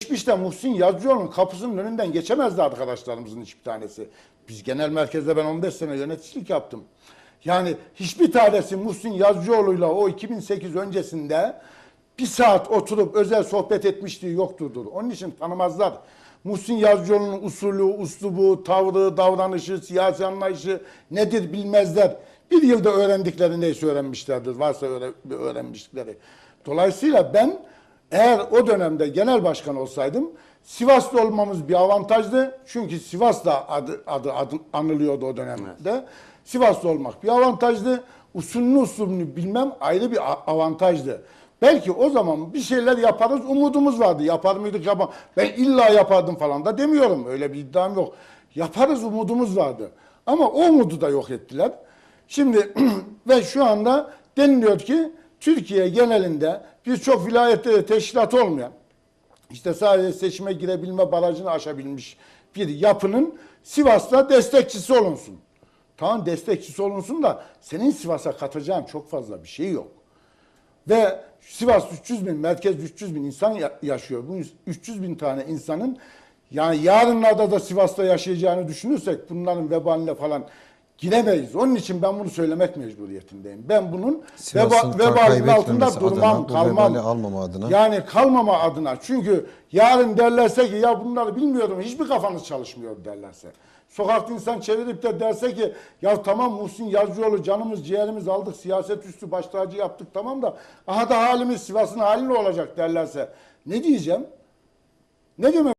Geçmişte Muhsin Yazıcıoğlu'nun kapısının önünden geçemezdi arkadaşlarımızın hiçbir tanesi. Biz genel merkezde ben 15 sene yöneticilik yaptım. Yani hiçbir tanesi Muhsin Yazıcıoğlu'yla o 2008 öncesinde bir saat oturup özel sohbet etmişliği yokturdur. Onun için tanımazlar. Muhsin Yazıcıoğlu'nun usulü, uslubu, tavrı, davranışı, siyasi anlayışı nedir bilmezler. Bir yılda öğrendikleri neyse öğrenmişlerdir. Varsa öğre- öğrenmişlikleri. Dolayısıyla ben eğer o dönemde genel başkan olsaydım Sivaslı olmamız bir avantajdı. Çünkü Sivas'ta adı, adı, adı anılıyordu o dönemde. Sivaslı olmak bir avantajdı. Usulünü usulünü bilmem ayrı bir avantajdı. Belki o zaman bir şeyler yaparız umudumuz vardı. Yapar mıydık yapar. Ben illa yapardım falan da demiyorum. Öyle bir iddiam yok. Yaparız umudumuz vardı. Ama o umudu da yok ettiler. Şimdi ve şu anda deniliyor ki Türkiye genelinde birçok vilayette de teşkilat olmayan işte sadece seçime girebilme barajını aşabilmiş bir yapının Sivas'ta destekçisi olunsun. Tamam destekçisi olunsun da senin Sivas'a katacağın çok fazla bir şey yok. Ve Sivas 300 bin, merkez 300 bin insan ya- yaşıyor. Bu 300 bin tane insanın yani yarınlarda da Sivas'ta yaşayacağını düşünürsek bunların vebaline falan giremeyiz. Onun için ben bunu söylemek mecburiyetindeyim. Ben bunun veba, vebalinin altında durmam, adına, kalmam. almama adına. Yani kalmama adına. Çünkü yarın derlerse ki ya bunları bilmiyorum hiçbir kafanız çalışmıyor derlerse. Sokakta insan çevirip de derse ki ya tamam Muhsin Yazıcıoğlu canımız ciğerimiz aldık siyaset üstü baş tacı yaptık tamam da aha da halimiz Sivas'ın hali ne olacak derlerse ne diyeceğim? Ne demem